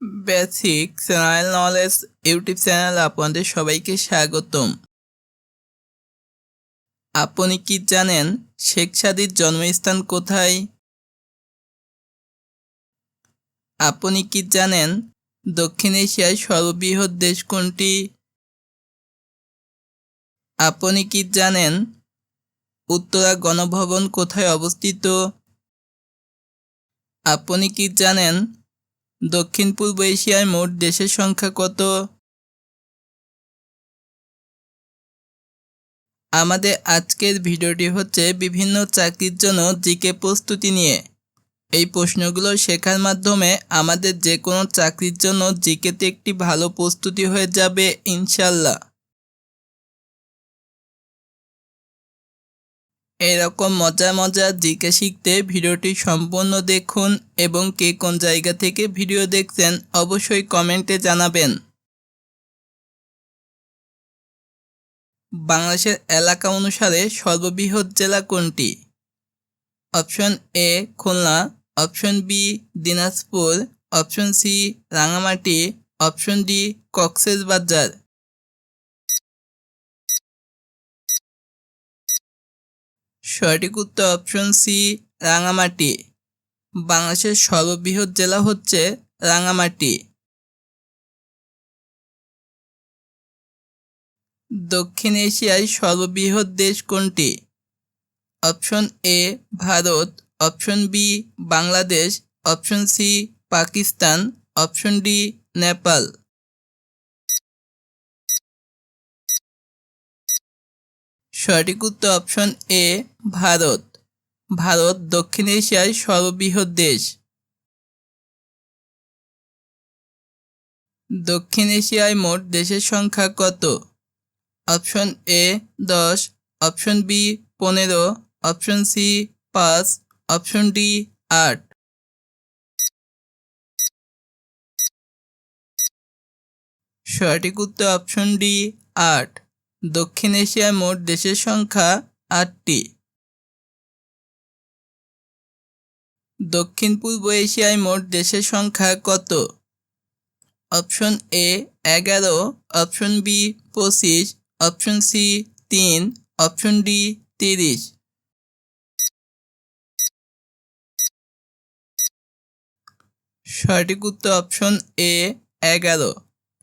Basic general knowledge YouTube channel আপনাদের সবাইকে স্বাগতম। আপনি কি জানেন শেখ সাদির জন্মস্থান কোথায়? আপনি কি জানেন দক্ষিণ এশিয়ার সর্ববৃহৎ দেশ কোনটি? আপনি কি জানেন উত্তরা গণভবন কোথায় অবস্থিত? আপনি কি জানেন দক্ষিণ পূর্ব এশিয়ার মোট দেশের সংখ্যা কত? আমাদের আজকের ভিডিওটি হচ্ছে বিভিন্ন চাকরির জন্য জিকে প্রস্তুতি নিয়ে। এই প্রশ্নগুলো শেখার মাধ্যমে আমাদের যে কোনো চাকরির জন্য জিকেতে একটি ভালো প্রস্তুতি হয়ে যাবে ইনশাল্লাহ এরকম মজা মজা জিকে শিখতে ভিডিওটি সম্পূর্ণ দেখুন এবং কে কোন জায়গা থেকে ভিডিও দেখছেন অবশ্যই কমেন্টে জানাবেন। বাংলাদেশের এলাকা অনুসারে সর্ববৃহৎ জেলা কোনটি? Option A Khulna, option B Dinajpur, option C Rangamati option D Cox's Bazar সঠিক উত্তর অপশন সি রাঙামাটি। বাংলাদেশের সর্ববৃহৎ জেলা হচ্ছে রাঙামাটি। দক্ষিণ এশিয়ায় সর্ববৃহৎ দেশ কোনটি? Option A Bharat. Option B Bangladesh. Option C Pakistan. Option D Nepal. সঠিক উত্তর অপশন এ ভারত। ভারত দক্ষিণ এশিয়ার সর্ববৃহৎ দেশ। দক্ষিণ এশিয়ায় মোট দেশের সংখ্যা কত? অপশন এ দশ। অপশন বি পনেরো। অপশন সি পাঁচ। অপশন ডি আট। সঠিক উত্তর অপশন ডি আট। দক্ষিণ এশিয়ায় মোট দেশের সংখ্যা আটটি। দক্ষিণ পূর্ব এশিয়ায় মোট দেশের সংখ্যা কত? অপশন এ এগারো, অপশন বি পঁচিশ, অপশন সি তিন, অপশন ডি তিরিশ। সঠিক উত্তর অপশন এ এগারো।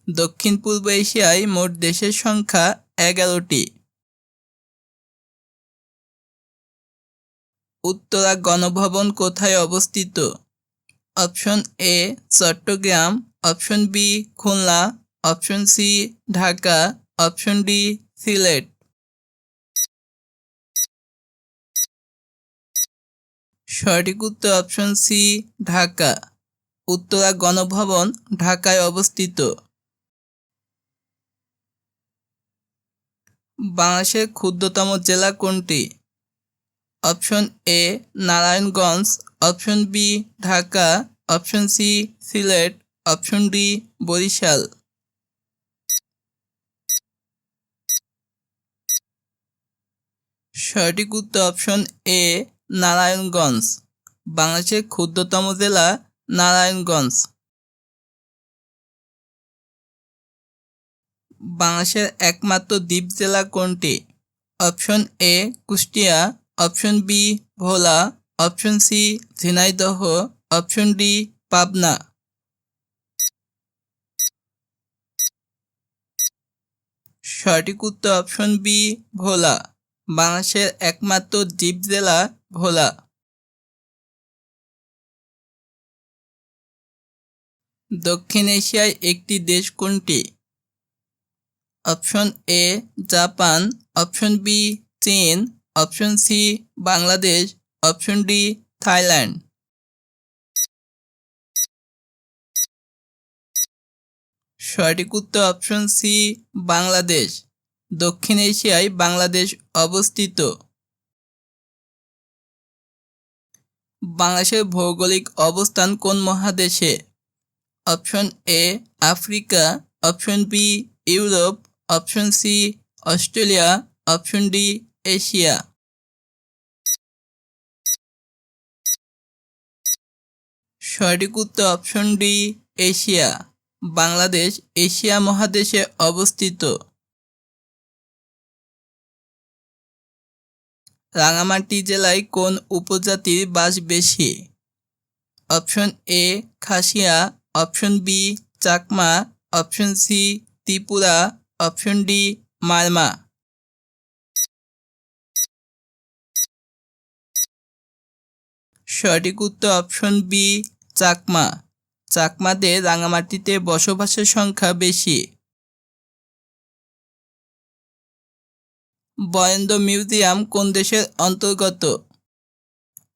দক্ষিণ পূর্ব এশিয়ায় মোট দেশের সংখ্যা এগারোটি। উত্তরা গণভবন কোথায় অবস্থিত? Option A, Chittagong. Option B, Khulna. Option C, Dhaka. Option D, Sylhet. সঠিক উত্তর অপশন সি, ঢাকা। উত্তরা গণভবন ঢাকায় অবস্থিত। বাংলাদেশের ক্ষুদ্রতম জেলা কোনটি? Option A, Narayanganj, option B, Dhaka, option C, Sylhet, option D, Barishal. সঠিক উত্তর অপশন এ, নারায়ণগঞ্জ। বাংলাদেশের ক্ষুদ্রতম জেলা নারায়ণগঞ্জ। বাংলাদেশের একমাত্র দ্বীপ জেলা কোনটি? Option A, Kushtia, option B, Bhola, option C, Jhenaidah, option D, Pabna. সঠিক উত্তর অপশন বি, ভোলা, বাংলাদেশের একমাত্র দ্বীপ জেলা ভোলা। দক্ষিণ এশিয়ায় একটি দেশ কোনটি? Option A Japan, option B চীন, option C Bangladesh, option D Thailand. সঠিক উত্তর অপশন সি বাংলাদেশ। দক্ষিণ এশিয়ায় বাংলাদেশ অবস্থিত। বাংলাদেশের ভৌগোলিক অবস্থান কোন মহাদেশে? Option A Africa, option B Europe option C, Australia, option D, Asia. সঠিক উত্তর option D, Asia. Bangladesh, Asia মহাদেশে অবস্থিত। রাঙামাটি জেলায় কোন উপজাতির বাস বেশি? Option A, Khasia. Option B, Chakma. Option C, Tripura. Option D Marma সঠিক উত্তর অপশন বি, চাকমা। চাকমাদের রাঙামাটিতে বসবাসের সংখ্যা বেশি। বরেন্দ্র মিউজিয়াম কোন দেশের অন্তর্গত?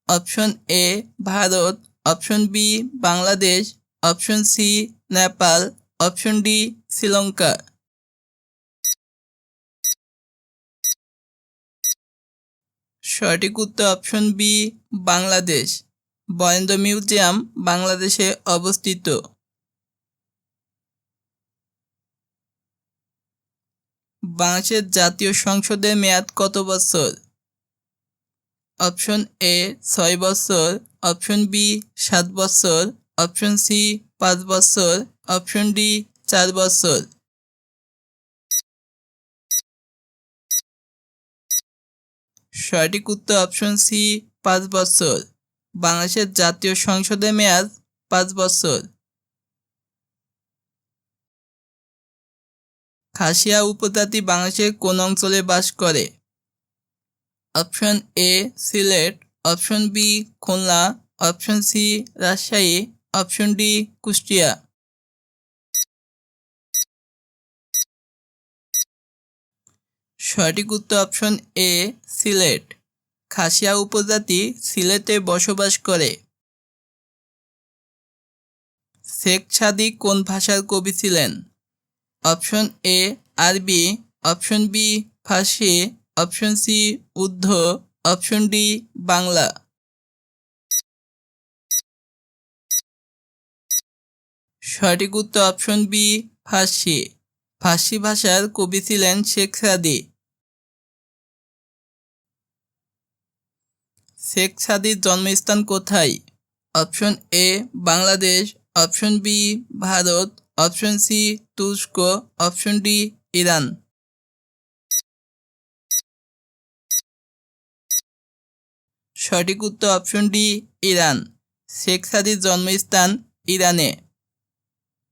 Option A, Bharat. Option B, Bangladesh. Option C, Nepal. Option D, Sri Lanka. সঠিক উত্তর option B Bangladesh. Varendra museum, বাংলাদেশে অবস্থিত। বাংলাদেশের জাতীয় সংসদের মেয়াদ কত বছর? অপশন এ ছয় বছর। অপশন বি সাত বছর। অপশন সি পাঁচ বছর। অপশন ডি চার বছর। সঠিক উত্তর অপশন সি পাঁচ বছর। বাংলাদেশের জাতীয় সংসদের মেয়াদ, পাঁচ বছর। খাসিয়া উপজাতি বাংলাদেশের কোন অঞ্চলে বাস করে? Option A Sylhet option B Khulna option C Rajshahi option D Kushtia. সঠিক উত্তর অপশন এ সিলেট। খাসিয়া উপজাতি সিলেটে বসবাস করে। শেখ সাদি কোন ভাষার কবি ছিলেন? অপশন এ আরবি। Option B Farsi. Option C Urdu. Option D Bangla. সঠিক উত্তর অপশন বি ফার্সি। ফার্সি ভাষার কবি ছিলেন শেখ সাদি। শেখ সাদির জন্মস্থান কোথায়? Option A, Bangladesh. Option B, Bharat. Option C, তুরস্ক। Option D, Iran. সঠিক উত্তর অপশন ডি, ইরান। শেখ সাদির জন্মস্থান ইরানে।